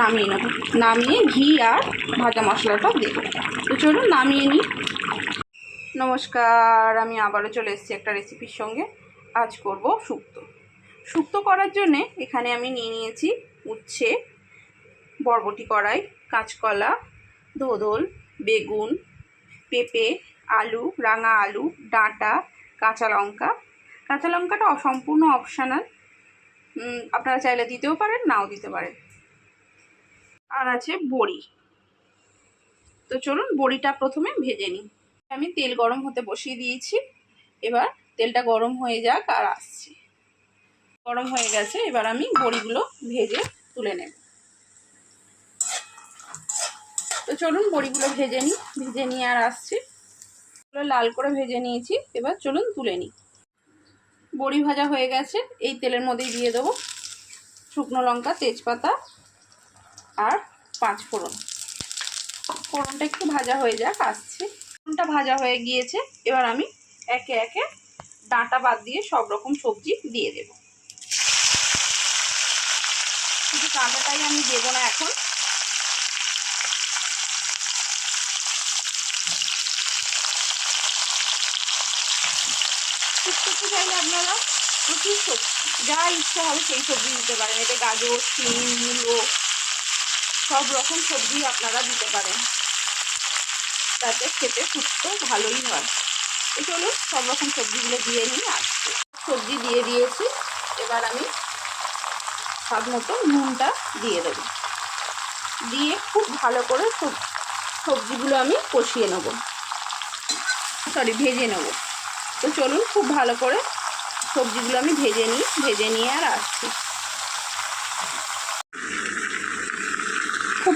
নামিয়ে নেব। নামিয়ে ঘি আর ভাজা মশলাটা দেবো। তো চলুন নামিয়ে নিই। নমস্কার, আমি আবারও চলে এসেছি একটা রেসিপির সঙ্গে। আজ করব শুক্তো। শুক্তো করার জন্যে এখানে আমি নিয়ে নিয়েছি উচ্ছে, বরবটি কড়াই, কাঁচকলা ধোদল বেগুন, পেঁপে, আলু, রাঙা আলু, ডাঁটা, কাঁচা লঙ্কা। কাঁচা লঙ্কাটা অসম্পূর্ণ অপশানাল আপনারা চাইলে দিতেও পারেন, নাও দিতে পারেন। আর আছে বড়ি। তো চলুন বড়িটা প্রথমে ভেজে নিই। আমি তেল গরম হতে বসিয়ে দিয়েছি। এবার তেলটা গরম হয়ে যাক আর আসছি। গরম হয়ে গেছে, এবার আমি বড়িগুলো ভেজে তুলে নেব। তো চলুন বড়িগুলো ভেজে নিই, ভেজে নিয়ে আর আসছি। লাল করে ভেজে নিয়েছি, এবার চলুন তুলে নিই। বড়ি ভাজা হয়ে গেছে, এই তেলের মধ্যেই দিয়ে দেবো শুকনো লঙ্কা, তেজপাতা আর পাঁচ ফোড়ন। ফোড়নটা একটু ভাজা হয়ে যাক, আসছে। ফোড়নটা ভাজা হয়ে গিয়েছে, এবার আমি একে একে ডাঁটা বাদ দিয়ে সব রকম সবজি দিয়ে দেব। শুধু ডাঁটাটাই আমি দেবো না এখন। চাইলে আপনারা প্রচুর সবজি, যা ইচ্ছা হবে সেই সবজি দিতে পারেন। এতে গাজর সিম মূলো সব রকম সবজি আপনারা দিতে পারেন। তাতে খেতে সুস্থ ভালোই হয়। তো চলুন সব রকম সবজিগুলো দিয়ে নিয়ে আসছি। সবজি দিয়ে দিয়েছি। এবার আমি স্বাদ মতো নুনটা দিয়ে দেবো। দিয়ে খুব ভালো করে সব সবজিগুলো আমি কষিয়ে নেব। সরি, ভেজে নেব। তো চলুন খুব ভালো করে সবজিগুলো আমি ভেজে নিই, ভেজে নিয়ে আর আসছি।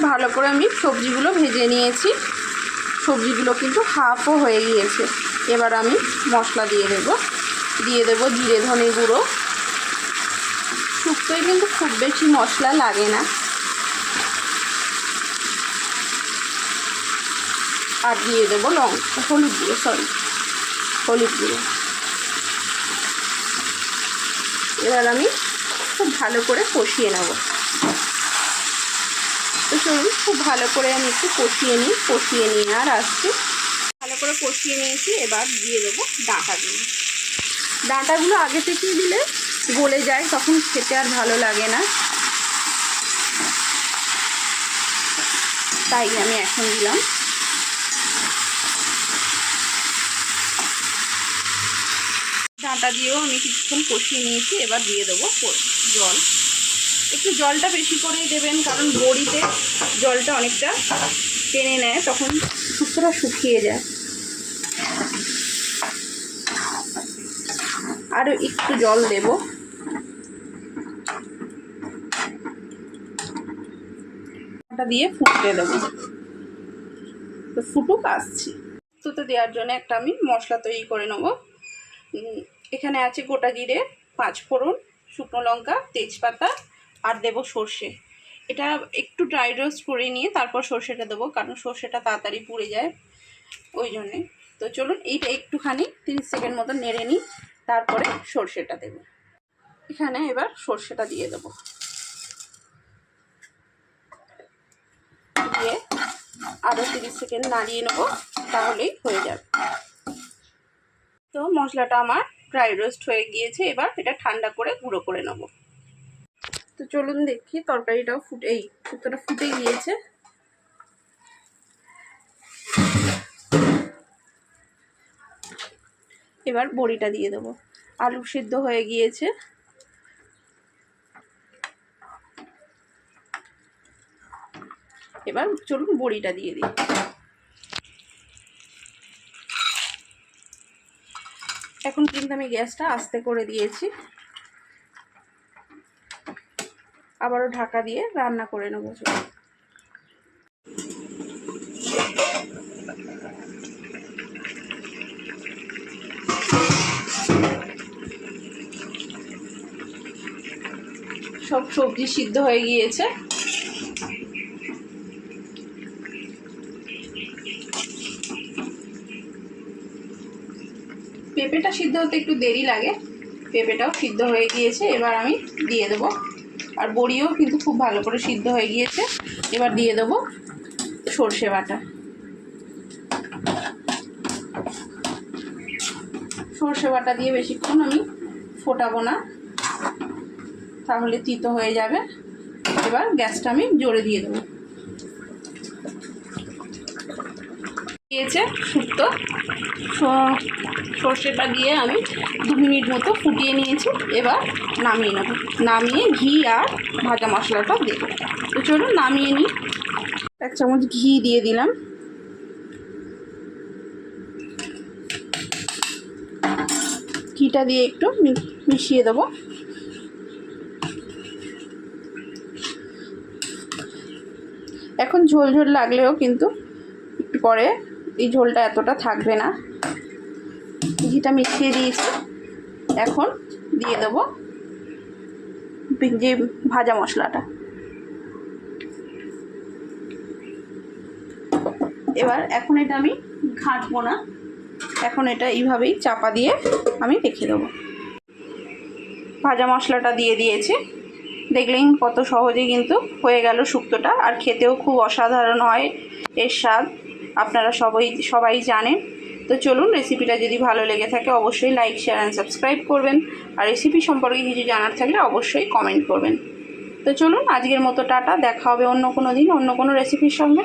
ভালো করে আমি সবজিগুলো ভেজে নিয়েছি। সবজিগুলো কিন্তু হাফও হয়ে গিয়েছে। এবার আমি মশলা দিয়ে দেব। দিয়ে দেব জিরে ধনে গুঁড়ো। শুক্তোয় কিন্তু খুব বেশি মশলা লাগে না। আর দিয়ে দেবো লঙ্কা, হলুদ গুঁড়ো সরি হলুদ গুঁড়ো। এবার আমি খুব ভালো করে কষিয়ে নেব। তো চলুন, খুব ভালো করে আমি একটু কষিয়ে নিই, কষিয়ে নিয়ে আর আসছি ভালো করে কষিয়ে নিয়েছি, এবার দিয়ে দেবো ডাঁটাগুলো। ডাঁটাগুলো আগে থেকেই দিলে গলে যায়, তখন খেতে আর ভালো লাগে না। তাই আমি এখন দিলাম। ডাঁটা দিয়েও আমি কিছুক্ষণ কষিয়ে নিয়েছি, এবার দিয়ে দেবো জল। একটু জলটা বেশি করেই দেবেন, কারণ বড়িতে জলটা অনেকটা টেনে নেয়, তখন শুক্তোটা শুকিয়ে যায়। আরও একটু জল দেব। দিয়ে ফুটতে দেবো। তো ফুটুক, আসছি। ফুটতে দেওয়ার জন্য একটা আমি মশলা তৈরি করে নেব। এখানে আছে গোটা জিরে পাঁচ ফোড়ন শুকনো লঙ্কা, তেজপাতা আর দেবো সর্ষে। এটা একটু ড্রাই রোস্ট করে নিয়ে তারপর সর্ষেটা দেবো, কারণ সর্ষেটা তাড়াতাড়ি পুড়ে যায় ওই জন্যে। তো চলুন এইটা একটুখানি তিরিশ সেকেন্ড মতো নেড়ে নিই, তারপরে সর্ষেটা দেবো। এখানে এবার সর্ষেটা দিয়ে দেবো। দিয়ে আরও তিরিশ সেকেন্ড নাড়িয়ে নেব, তাহলেই হয়ে যাবে। তো মশলাটা আমার ড্রাই রোস্ট হয়ে গিয়েছে, এবার এটা ঠান্ডা করে গুঁড়ো করে নেব। তো চলুন দেখি, তরকারিটাও ফুটে, এই শুক্তোটা ফুটে গিয়েছে। এবার বড়িটা দিয়ে দেবো। আলু সিদ্ধ হয়ে গিয়েছে। এবার চলুন বড়িটা দিয়ে দিই। এখন কিন্তু আমি গ্যাসটা আস্তে করে দিয়েছি। আবারও ঢাকা দিয়ে রান্না করে নেব। সব সবজি সিদ্ধ হয়ে গিয়েছে। পেঁপেটা সিদ্ধ হতে একটু দেরি লাগে। পেঁপেটাও সিদ্ধ হয়ে গিয়েছে, এবার আমি দিয়ে দেবো। আর বড়িও কিন্তু খুব ভালো করে সিদ্ধ হয়ে গিয়েছে। এবার দিয়ে দেবো সর্ষে বাটা। সর্ষে বাটা দিয়ে বেশিক্ষণ আমি ফোটাবো না। তাহলে তিতো হয়ে যাবে। এবার গ্যাসটা আমি জোরে দিয়ে দেবো। দিয়েছে শুক্তো। সর্ষেটা দিয়ে আমি দু মিনিট মতো ফুটিয়ে নিয়েছি। এবার নামিয়ে নেব। নামিয়ে ঘি আর ভাজা মশলাটা দেবো। তো চলুন নামিয়ে নিই। এক চামচ ঘি দিয়ে দিলাম। ঘিটা দিয়ে একটু মিশিয়ে দেবো। এখন ঝোল ঝোল লাগলেও কিন্তু একটু পরে এই ঝোলটা এতটা থাকবে না। ঘিটা মিশিয়ে দিয়েছি। এখন দিয়ে দেবো যে ভাজা মশলাটা। এবার এখন এটা আমি ঘাঁটবো না। এখন এটা এইভাবেই চাপা দিয়ে আমি রেখে দেবো। ভাজা মশলাটা দিয়ে দিয়েছি। দেখলেন কত সহজে কিন্তু হয়ে গেল শুক্তোটা। আর খেতেও খুব অসাধারণ হয় এর স্বাদ। আপনারা সবাই সবাই জানেন। তো চলুন রেসিপিটা যদি ভালো লেগে থাকে, অবশ্যই লাইক শেয়ার অ্যান্ড সাবস্ক্রাইব করবেন। আর রেসিপি সম্পর্কে কিছু জানার থাকলে অবশ্যই কমেন্ট করবেন। তো চলুন, আজকের মতো টাটা, দেখা হবে অন্য কোনো দিন, অন্য কোনো রেসিপির সঙ্গে।